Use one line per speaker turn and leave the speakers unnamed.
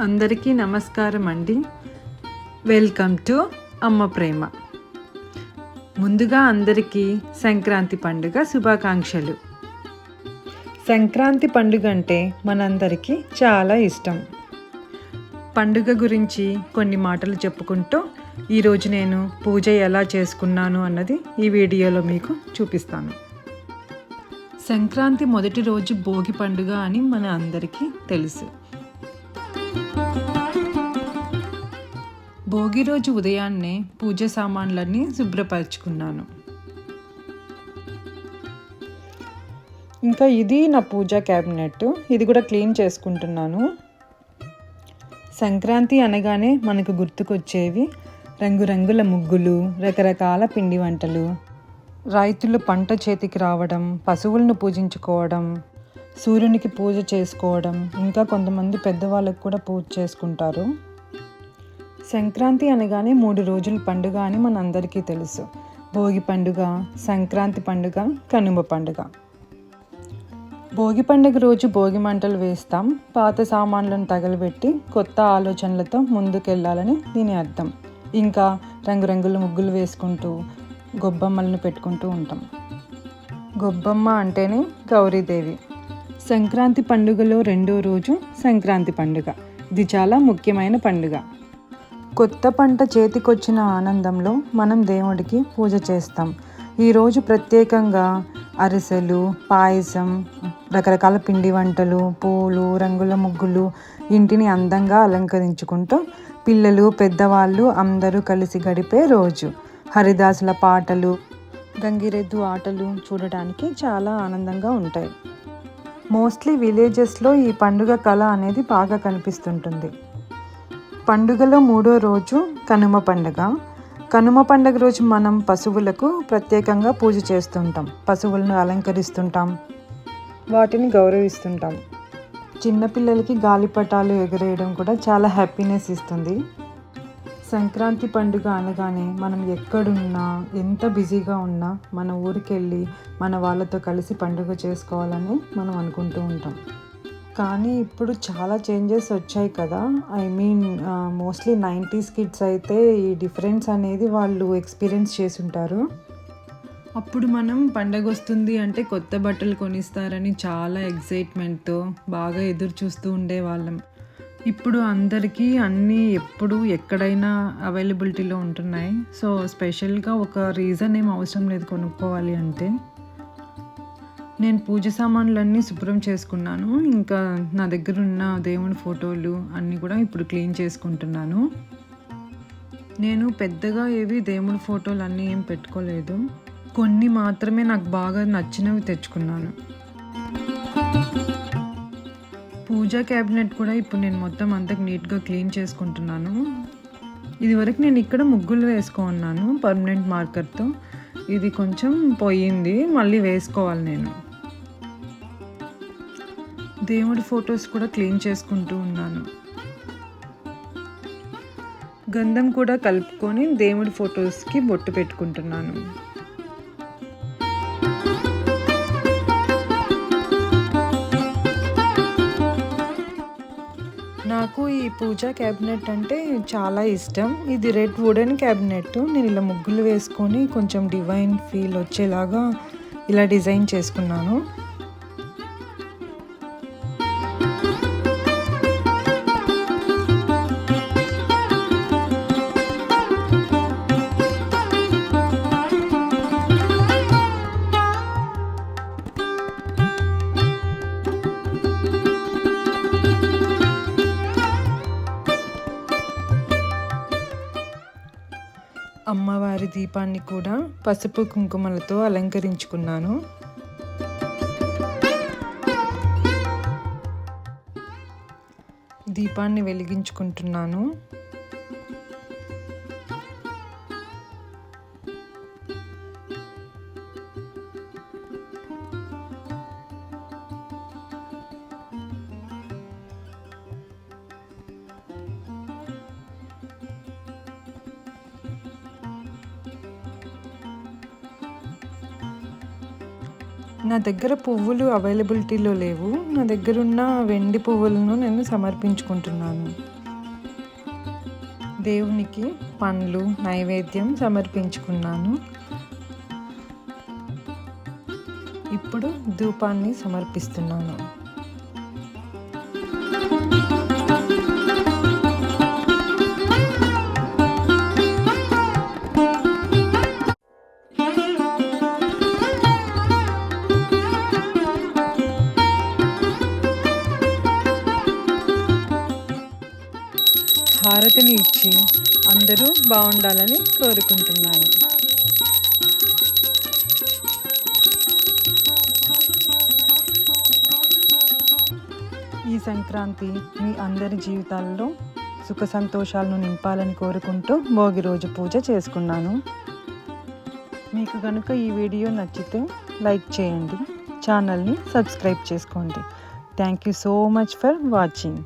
అందరికీ నమస్కారం అండి. వెల్కమ్ టు అమ్మ ప్రేమ. ముందుగా అందరికీ సంక్రాంతి పండుగ శుభాకాంక్షలు. సంక్రాంతి పండుగ అంటే మనందరికీ చాలా ఇష్టం. పండుగ గురించి కొన్ని మాటలు చెప్పుకుంటూ ఈరోజు నేను పూజ ఎలా చేసుకున్నాను అన్నది ఈ వీడియోలో మీకు చూపిస్తాను. సంక్రాంతి మొదటి రోజు భోగి పండుగ అని మన అందరికీ తెలుసు. భోగి రోజు ఉదయాన్నే పూజ సామాన్లన్నీ శుభ్రపరచుకున్నాను. ఇంకా ఇది నా పూజా క్యాబినెట్ ఇది కూడా క్లీన్ చేసుకుంటున్నాను. సంక్రాంతి అనగానే మనకు గుర్తుకొచ్చేవి రంగురంగుల ముగ్గులు రకరకాల పిండి వంటలు రైతులు పంట చేతికి రావడం పశువులను పూజించుకోవడం సూర్యునికి పూజ చేసుకోవడం ఇంకా కొంతమంది పెద్దవాళ్ళకు కూడా పూజ చేసుకుంటారు. సంక్రాంతి అనగానే మూడు రోజుల పండుగ అని మనందరికీ తెలుసు. భోగి పండుగ సంక్రాంతి పండుగ కనుమ పండుగ. భోగి పండుగ రోజు భోగి మంటలు వేస్తాం. పాత సామాన్లను తగలబెట్టి కొత్త ఆలోచనలతో ముందుకెళ్ళాలని దీని అర్థం. ఇంకా రంగురంగుల ముగ్గులు వేసుకుంటూ గొబ్బమ్మలను పెట్టుకుంటూ ఉంటాం. గొబ్బమ్మ అంటేనే గౌరీదేవి. సంక్రాంతి పండుగలో రెండో రోజు సంక్రాంతి పండుగ. ఇది చాలా ముఖ్యమైన పండుగ. కొత్త పంట చేతికొచ్చిన ఆనందంలో మనం దేవుడికి పూజ చేస్తాం. ఈరోజు ప్రత్యేకంగా అరిసెలు పాయసం రకరకాల పిండి వంటలు పూలు రంగుల ముగ్గులు ఇంటిని అందంగా అలంకరించుకుంటూ పిల్లలు పెద్దవాళ్ళు అందరూ కలిసి గడిపే రోజు. హరిదాసుల పాటలు గంగిరెద్దు ఆటలు చూడటానికి చాలా ఆనందంగా ఉంటాయి. మోస్ట్లీ విలేజెస్లో ఈ పండుగ కళ అనేది బాగా కనిపిస్తుంటుంది. పండుగలో మూడో రోజు కనుమ పండుగ. కనుమ పండుగ రోజు మనం పశువులకు ప్రత్యేకంగా పూజ చేస్తుంటాం. పశువులను అలంకరిస్తుంటాం. వాటిని గౌరవిస్తుంటాం. చిన్నపిల్లలకి గాలిపటాలు ఎగరేయడం కూడా చాలా హ్యాపీనెస్ ఇస్తుంది. సంక్రాంతి పండుగ అనగానే మనం ఎక్కడున్నా ఎంత బిజీగా ఉన్నా మన ఊరికి వెళ్ళి మన వాళ్ళతో కలిసి పండుగ చేసుకోవాలని మనం అనుకుంటూ ఉంటాం. కానీ ఇప్పుడు చాలా చేంజెస్ వచ్చాయి కదా. I mean mostly nineties kids అయితే ఈ డిఫరెన్స్ అనేది వాళ్ళు ఎక్స్పీరియన్స్ చేసి ఉంటారు. అప్పుడు మనం పండగ వస్తుంది అంటే కొత్త బట్టలు కొనిస్తారని చాలా ఎగ్జైట్మెంట్తో బాగా ఎదురు చూస్తూ ఉండేవాళ్ళం. ఇప్పుడు అందరికీ అన్నీ ఎప్పుడు ఎక్కడైనా అవైలబిలిటీలో ఉంటున్నాయి. సో స్పెషల్గా ఒక రీజన్ ఏం అవసరం లేదు కొనుక్కోవాలి అంటే నేను పూజ సామాన్లన్నీ శుభ్రం చేసుకున్నాను. ఇంకా నా దగ్గర ఉన్న దేవుని ఫోటోలు అన్నీ కూడా ఇప్పుడు క్లీన్ చేసుకుంటున్నాను. నేను పెద్దగా ఏవి దేవుని ఫోటోలు అన్నీ ఏం పెట్టుకోలేదు. కొన్ని మాత్రమే నాకు బాగా నచ్చినవి తెచ్చుకున్నాను. పూజా క్యాబినెట్ కూడా ఇప్పుడు నేను మొత్తం అంతకు నీట్గా క్లీన్ చేసుకుంటున్నాను. ఇదివరకు నేను ఇక్కడ ముగ్గులు వేసుకున్నాను పర్మనెంట్ మార్కర్తో. ఇది కొంచెం పోయింది మళ్ళీ వేసుకోవాలి నేను. దేవుడి ఫొటోస్ కూడా క్లీన్ చేసుకుంటూ ఉన్నాను. గంధం కూడా కలుపుకొని దేవుడి ఫొటోస్కి బొట్టు పెట్టుకుంటున్నాను. నాకు ఈ పూజా క్యాబినెట్ అంటే చాలా ఇష్టం. ఇది రెడ్ వుడెన్ క్యాబినెట్. నేను ఇలా ముగ్గులు వేసుకొని కొంచెం డివైన్ ఫీల్ వచ్చేలాగా ఇలా డిజైన్ చేసుకున్నాను. అమ్మవారి దీపాన్ని కూడా పసుపు కుంకుమలతో అలంకరించుకున్నాను. దీపాన్ని వెలిగించుకుంటున్నాను. నా దగ్గర పువ్వులు అవైలబిలిటీలో లేవు. నా దగ్గర ఉన్న వెండి పువ్వులను నేను సమర్పించుకుంటున్నాను. దేవునికి పండ్లు నైవేద్యం సమర్పించుకున్నాను. ఇప్పుడు ధూపాన్ని సమర్పిస్తున్నాను. హారతిని ఇచ్చి అందరూ బాగుండాలని కోరుకుంటున్నాను. ఈ సంక్రాంతి మీ అందరి జీవితాల్లో సుఖ సంతోషాలను నింపాలని కోరుకుంటూ భోగి రోజు పూజ చేసుకున్నాను. మీకు కనుక ఈ వీడియో నచ్చితే లైక్ చేయండి ఛానల్ని సబ్స్క్రైబ్ చేసుకోండి. Thank you so much for watching.